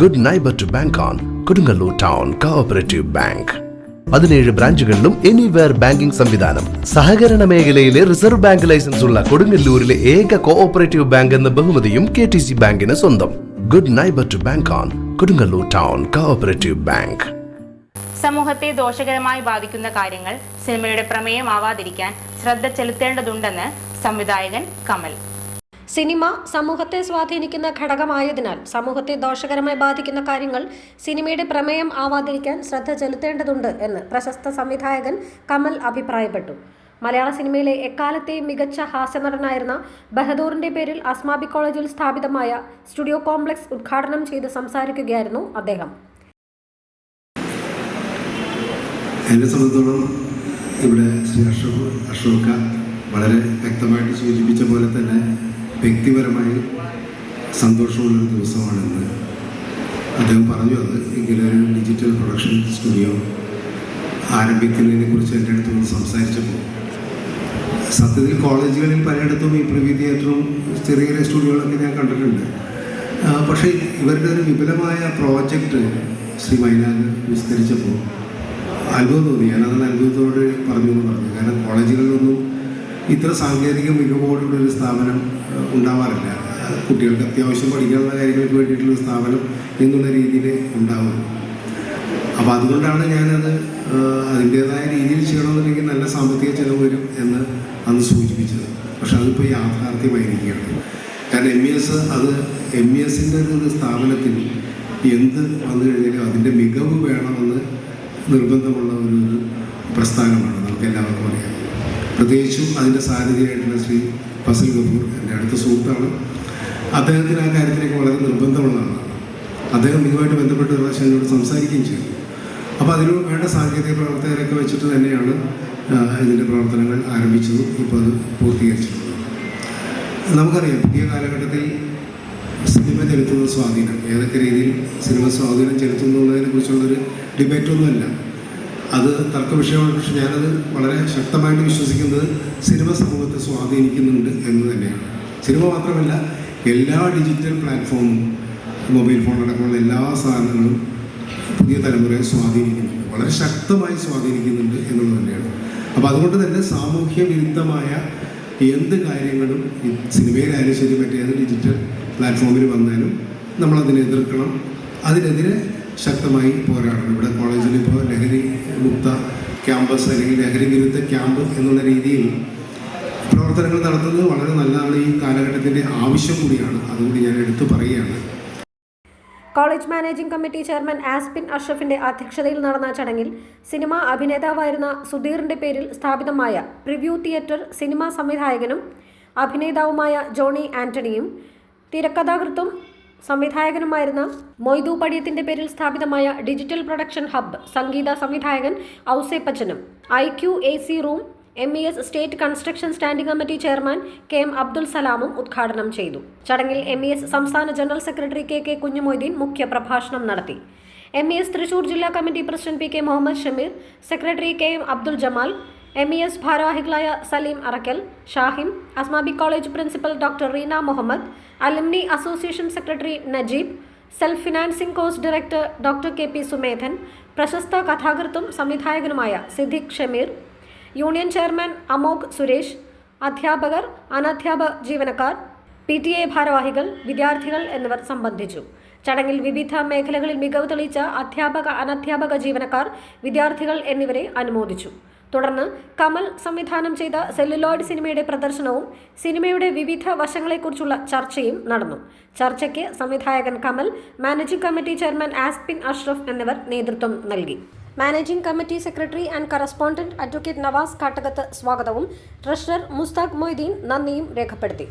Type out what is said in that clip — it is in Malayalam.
Good neighbour to bank on Kodungallur town cooperative bank പതിനേഴ് ബ്രാഞ്ചുകളിലും എനിവെയർ ബാങ്കിംഗ് സംവിധാനം. സഹകരണ മേഖലയിലെ റിസർവ് ബാങ്ക് ലൈസൻസ് ഉള്ള കൊടുങ്ങല്ലൂരിലെ ഏക കോഓപ്പറേറ്റീവ് ബാങ്ക് എന്ന ബഹുമതിയും കെ ടി സി ബാങ്കിന് സ്വന്തം. Good neighbour to bank on Kodungallur town cooperative bank സമൂഹത്തെ ദോഷകരമായി ബാധിക്കുന്ന കാര്യങ്ങൾ സിനിമയുടെ പ്രമേയമാവാതിരിക്കാൻ ശ്രദ്ധ ചെലുത്തേണ്ടതുണ്ടെന്ന് സംവിധായകൻ കമൽ. സിനിമ സമൂഹത്തെ സ്വാധീനിക്കുന്ന ഘടകമായതിനാൽ സമൂഹത്തെ ദോഷകരമായി ബാധിക്കുന്ന കാര്യങ്ങൾ സിനിമയുടെ പ്രമേയം ആവാതിരിക്കാൻ ശ്രദ്ധ ചെലുത്തേണ്ടതുണ്ട് എന്ന് പ്രശസ്ത സംവിധായകൻ കമൽ അഭിപ്രായപ്പെട്ടു. മലയാള സിനിമയിലെ എക്കാലത്തെയും മികച്ച ഹാസ്യനടനായിരുന്ന ബഹദൂറിന്റെ പേരിൽ അസ്മാബി കോളേജിൽ സ്ഥാപിതമായ സ്റ്റുഡിയോ കോംപ്ലക്സ് ഉദ്ഘാടനം ചെയ്ത് സംസാരിക്കുകയായിരുന്നു അദ്ദേഹം. എന്നെ സംബന്ധിച്ചോളം ഇവിടെ ശ്രീ അശോക് വളരെ വ്യക്തമായിട്ട് സൂചിപ്പിച്ച പോലെ തന്നെ വ്യക്തിപരമായി സന്തോഷമുള്ളൊരു ദിവസമാണെന്ന്. അദ്ദേഹം പറഞ്ഞു അത് ഒരു ഡിജിറ്റൽ പ്രൊഡക്ഷൻ സ്റ്റുഡിയോ ആരംഭിക്കുന്നതിനെ കുറിച്ച് എന്റെ അടുത്ത് ഒന്ന് സംസാരിച്ചപ്പോൾ. സത്യത്തിൽ കോളേജുകളിൽ പലയിടത്തും ഈ പ്രിവ്യൂ തിയേറ്ററും ചെറിയ ചെറിയ സ്റ്റുഡിയോകളൊക്കെ ഞാൻ കണ്ടിട്ടുണ്ട്. പക്ഷേ ഇവരുടെ ഒരു വിപുലമായ പ്രോജക്റ്റ് ശ്രീ മൈനാൻ വിസ്തരിച്ചപ്പോൾ അത്ഭുതം തോന്നി. ഞാനത് അത്ഭുതത്തോട് പറഞ്ഞു പറഞ്ഞു. കാരണം കോളേജുകളിലൊന്നും ഇത്ര സാങ്കേതിക മികവോടുള്ള ഒരു സ്ഥാപനം ഉണ്ടാവാറില്ല. കുട്ടികൾക്ക് അത്യാവശ്യം പഠിക്കാനുള്ള കാര്യങ്ങൾക്ക് വേണ്ടിയിട്ടുള്ള സ്ഥാപനം എന്നുള്ള രീതിയിൽ ഉണ്ടാവുന്നു അപ്പോൾ അതുകൊണ്ടാണ് ഞാനത് അതിന്റേതായ രീതിയിൽ ചെയ്യണമെന്നുണ്ടെങ്കിൽ നല്ല സാമ്പത്തിക ചെലവ് വരും എന്ന് അന്ന് സൂചിപ്പിച്ചത്. പക്ഷെ അതിപ്പോൾ യാഥാർത്ഥ്യമായിരിക്കുകയാണ്. കാരണം എം ഇ എസ് അത് എം ഇ എസിന്റെ ഒരു സ്ഥാപനത്തിൽ എന്ത് വന്നു കഴിഞ്ഞാലും അതിന്റെ മികവ് വേണമെന്ന് നിർബന്ധമുള്ള ഒരു പ്രസ്ഥാനമാണ്. നമുക്ക് എല്ലാവർക്കും അറിയാം. പ്രത്യേകിച്ചും അതിന്റെ സാരഥിയായിട്ടുള്ള ശ്രീ ഫസൽ കപൂർ എന്റെ അടുത്ത സുഹൃത്താണ്. അദ്ദേഹത്തിന് ആ കാര്യത്തിലേക്ക് വളരെ നിർബന്ധമുള്ളതാണ്. അദ്ദേഹം ഇതുമായിട്ട് ബന്ധപ്പെട്ട് പ്രാവശ്യം എന്നോട് സംസാരിക്കുകയും ചെയ്തു. അപ്പോൾ അതിന് വേണ്ട സാങ്കേതിക പ്രവർത്തകരൊക്കെ വെച്ചിട്ട് തന്നെയാണ് ഇതിന്റെ പ്രവർത്തനങ്ങൾ ആരംഭിച്ചത്. ഇപ്പോൾ അത് പൂർത്തീകരിച്ചിട്ടുള്ളത് നമുക്കറിയാം പുതിയ കാലഘട്ടത്തിൽ സിനിമ ചെലുത്തുന്ന സ്വാധീനം. ഏതൊക്കെ രീതിയിൽ സിനിമ സ്വാധീനം ചെലുത്തുന്നുള്ളതിനെ കുറിച്ചുള്ളൊരു ഡിബേറ്റൊന്നുമല്ല. അത് തർക്ക വിഷയമാണ് പക്ഷെ ഞാനത് വളരെ ശക്തമായിട്ട് വിശ്വസിക്കുന്നത് സിനിമ സമൂഹത്തെ സ്വാധീനിക്കുന്നുണ്ട് എന്ന് തന്നെയാണ്. സിനിമ മാത്രമല്ല എല്ലാ ഡിജിറ്റൽ പ്ലാറ്റ്ഫോമും മൊബൈൽ ഫോൺ അടക്കമുള്ള എല്ലാ സാധനങ്ങളും പുതിയ തലമുറയെ സ്വാധീനിക്കുന്നുണ്ട്. വളരെ ശക്തമായി സ്വാധീനിക്കുന്നുണ്ട് എന്നുള്ളത് തന്നെയാണ്. അപ്പോൾ അതുകൊണ്ട് തന്നെ സാമൂഹ്യ വിരുദ്ധമായ എന്ത് കാര്യങ്ങളും സിനിമയിലായാലും ശരി മറ്റേത് ഡിജിറ്റൽ പ്ലാറ്റ്ഫോമിൽ വന്നാലും നമ്മളതിനെ എതിർക്കണം. അതിനെതിരെ ശക്തമായി പോരാടണം. ഇവിടെ കോളേജിൽ ഇപ്പോൾ ലഹരി മുക്ത ക്യാമ്പസ് അല്ലെങ്കിൽ ലഹരി വിരുദ്ധ ക്യാമ്പ് എന്നുള്ള രീതിയിൽ പ്രവർത്തനങ്ങൾ നടത്തുന്നത് വളരെ നല്ലതാണ്. ഈ കാലഘട്ടത്തിന്റെ ആവശ്യം കൂടിയാണ്. അതുകൊണ്ട് ഞാൻ എടുത്തു പറയുകയാണ്. College managing committee chairman Aspin അഷ്റഫിന്റെ അധ്യക്ഷതയിൽ നടന്ന ചടങ്ങിൽ സിനിമാ അഭിനേതാവായിരുന്ന സുധീറിന്റെ പേരിൽ സ്ഥാപിതമായ പ്രിവ്യൂ തിയേറ്റർ സിനിമാ സംവിധായകനും അഭിനേതാവുമായ ജോണി ആന്റണിയും തിരക്കഥാകൃത്തും സംവിധായകനുമായിരുന്ന മൊയ്തു പടിയത്തിന്റെ പേരിൽ സ്ഥാപിതമായ ഡിജിറ്റൽ പ്രൊഡക്ഷൻ ഹബ്ബ് സംഗീത സംവിധായകൻ ഔസേപ്പച്ചനും I Q A C room M E S state construction standing committee chairman K M Abdul സലാമും ഉദ്ഘാടനം ചെയ്തു. ചടങ്ങിൽ എം ഇ എസ് സംസ്ഥാന general secretary K K Kunjumoideen മുഖ്യ പ്രഭാഷണം നടത്തി. എം ഇ എസ് തൃശൂർ ജില്ലാ committee president P K Muhammad Shameer secretary K M Abdul Jamal M E S ഭാരവാഹികളായ Saleem Arakkal Shahim Asmabi college principal doctor Reena Muhammad alumni association secretary Najeeb self financing course director doctor K P Sumedhan പ്രശസ്ത കഥാകൃത്തും സംവിധായകനുമായ സിദ്ദിഖ് ഷമീർ യൂണിയൻ ചെയർമാൻ അമോക് സുരേഷ് അധ്യാപകർ അനധ്യാപക ജീവനക്കാർ പി ടി എ ഭാരവാഹികൾ വിദ്യാർത്ഥികൾ എന്നിവർ സംബന്ധിച്ചു. ചടങ്ങിൽ വിവിധ മേഖലകളിൽ മികവ് തെളിയിച്ച അധ്യാപക അനധ്യാപക ജീവനക്കാർ വിദ്യാർത്ഥികൾ എന്നിവരെ അനുമോദിച്ചു. തുടർന്ന് കമൽ സംവിധാനം ചെയ്ത സെല്ലുലോയിഡ് സിനിമയുടെ പ്രദർശനവും സിനിമയുടെ വിവിധ വശങ്ങളെക്കുറിച്ചുള്ള ചർച്ചയും നടന്നു. ചർച്ചയ്ക്ക് സംവിധായകൻ Kamal managing committee chairman Aspin Ashraf എന്നിവർ നേതൃത്വം നൽകി. Managing committee secretary and correspondent advocate Navas Kattakath സ്വാഗതവും ട്രഷറർ മുസ്താഖ് മൊയ്തീൻ നന്ദിയും രേഖപ്പെടുത്തി.